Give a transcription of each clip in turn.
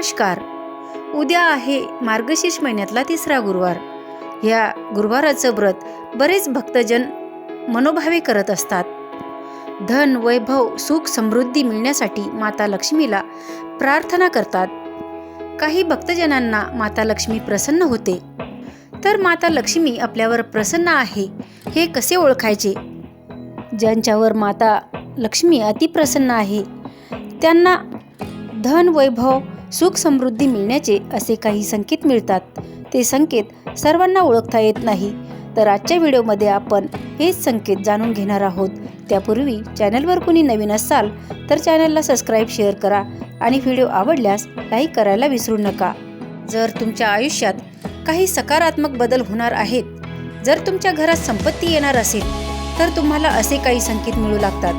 नमस्कार. उद्या आहे मार्गशीर्ष महिन्यातला तिसरा गुरुवार. या गुरुवाराचं व्रत बरेच भक्तजन मनोभावे करत असतात. धन वैभव सुख समृद्धी मिळण्यासाठी माता लक्ष्मीला प्रार्थना करतात. काही भक्तजनांना माता लक्ष्मी प्रसन्न होते. तर माता लक्ष्मी आपल्यावर प्रसन्न आहे हे कसे ओळखायचे? ज्यांच्यावर माता लक्ष्मी अतिप्रसन्न आहे त्यांना धन वैभव सुख समृद्धी मिळण्याचे असे काही संकेत मिळतात. ते संकेत सर्वांना ओळखता येत नाही. तर आजच्या व्हिडिओमध्ये आपण हेच संकेत जाणून घेणार आहोत. त्यापूर्वी चॅनलवर कोणी नवीन असाल तर चॅनलला सबस्क्राईब शेअर करा आणि व्हिडिओ आवडल्यास लाईक करायला विसरू नका. जर तुमच्या आयुष्यात काही सकारात्मक बदल होणार आहेत जर तुमच्या घरात संपत्ती येणार असेल तर तुम्हाला असे काही संकेत मिळू लागतात.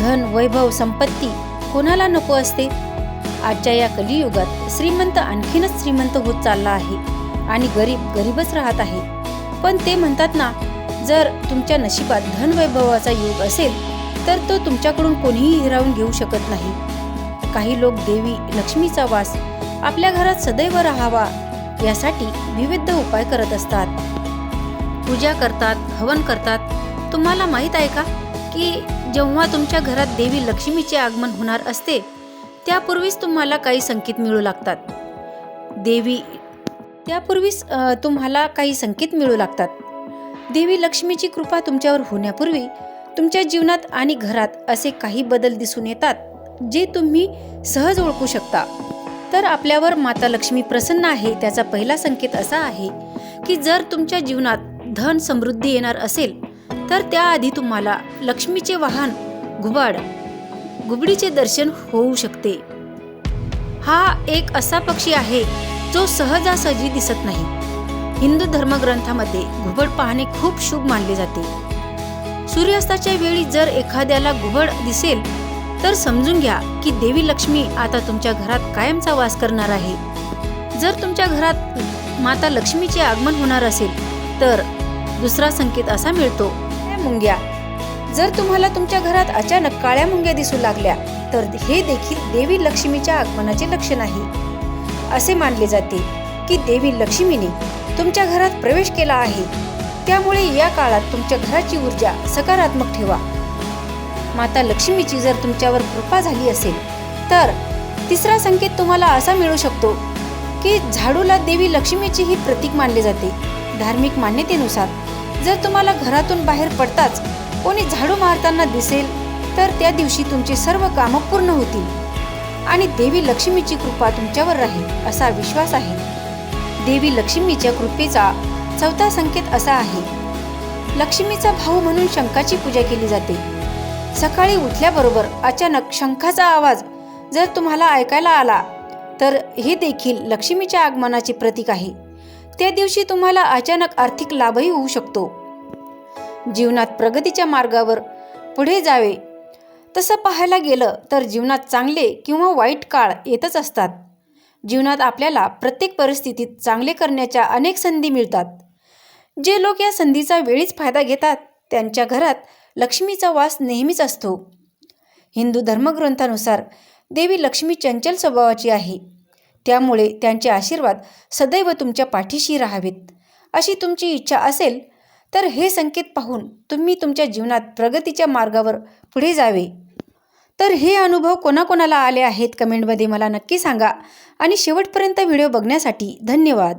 धन वैभव संपत्ती कोणाला नको असते? आजच्या या कलियुगात श्रीमंत आणखीनच श्रीमंत होत चालला आहे आणि गरीब गरीबच राहत आहे. पण ते म्हणतात ना जर तुमच्या नशिबात धन वैभवाचा योग असेल तर तो तुमच्याकडून कोणीही हिरावून घेऊ शकत नाही. काही लोक देवी लक्ष्मीचा वास आपल्या घरात सदैव राहावा यासाठी विविध उपाय करत असतात. पूजा करतात हवन करतात. तुम्हाला माहीत आहे का की जेव्हा तुमच्या घरात देवी लक्ष्मीचे आगमन होणार असते त्यापूर्वीच तुम्हाला काही संकेत मिळू लागतात. देवी त्यापूर्वीच तुम्हाला काही संकेत मिळू लागतात. देवी लक्ष्मीची कृपा तुमच्यावर होण्यापूर्वी तुमच्या जीवनात आणि घरात असे काही बदल दिसून येतात जे तुम्ही सहज ओळखू शकता. तर आपल्यावर माता लक्ष्मी प्रसन्न आहे त्याचा पहिला संकेत असा आहे की जर तुमच्या जीवनात धन समृद्धी येणार असेल तर त्याआधी तुम्हाला लक्ष्मीचे वाहन घुबाड घुबडीचे दर्शन होऊ शकते. हा एक असा पक्षी आहे जो सहजासहजी दिसत नाही. हिंदू धर्मग्रंथामध्ये घुबड पाहणे खूप शुभ मानले जाते. सूर्यास्ताच्या वेळी जर एखाद्याला घुबड दिसेल तर समजून घ्या की देवी लक्ष्मी आता तुमच्या घरात कायमचा वास करणार आहे. जर तुमच्या घरात माता लक्ष्मीचे आगमन होणार असेल तर दुसरा संकेत असा मिळतो. मुंग्या जर तुम्हाला तुमच्या घरात अचानक काळ्या मुंग्या दिसू लागल्या तर हे देखील देवी लक्ष्मीच्या आगमनाचे लक्षण आहे. असे मानले जाते की देवी लक्ष्मीने तुमच्या घरात प्रवेश केला आहे. त्यामुळे या काळात तुमच्या घराची ऊर्जा सकारात्मक ठेवा. माता लक्ष्मीची जर तुमच्यावर कृपा झाली असेल तर तिसरा संकेत तुम्हाला असा मिळू शकतो की झाडूला देवी लक्ष्मीची ही प्रतीक मानले जाते. धार्मिक मान्यतेनुसार जर तुम्हाला घरातून बाहेर पडताच कोणी झाडू मारताना दिसेल तर त्या दिवशी तुमची सर्व कामं पूर्ण होतील. आणि देवी लक्ष्मीची कृपा तुमच्यावर राहील असा विश्वास आहे. देवी लक्ष्मीच्या कृपेचा चौथा संकेत असा आहे. लक्ष्मीचा भाऊ म्हणून शंखाची पूजा केली जाते. सकाळी उठल्याबरोबर अचानक शंखाचा आवाज जर तुम्हाला ऐकायला आला तर हे देखील लक्ष्मीच्या आगमनाचे प्रतीक आहे. त्या दिवशी तुम्हाला अचानक आर्थिक लाभही होऊ शकतो. जीवनात प्रगतीच्या मार्गावर पुढे जावे. तसं पाहायला गेलं तर जीवनात चांगले किंवा वाईट काळ येतच असतात. जीवनात आपल्याला प्रत्येक परिस्थितीत चांगले करण्याच्या अनेक संधी मिळतात. जे लोक या संधीचा वेळीच फायदा घेतात त्यांच्या घरात लक्ष्मीचा वास नेहमीच असतो. हिंदू धर्मग्रंथानुसार देवी लक्ष्मी चंचल स्वभावाची आहे. त्यामुळे त्यांचे आशीर्वाद सदैव तुमच्या पाठीशी राहावेत. अशी तुमची इच्छा असेल तर हे संकेत पाहून तुम्ही तुमच्या जीवनात प्रगतीच्या मार्गावर पुढे जावे. तर हे अनुभव कोणाकोणाला आले आहेत कमेंटमध्ये मला नक्की सांगा. आणि शेवटपर्यंत व्हिडिओ बघण्यासाठी धन्यवाद.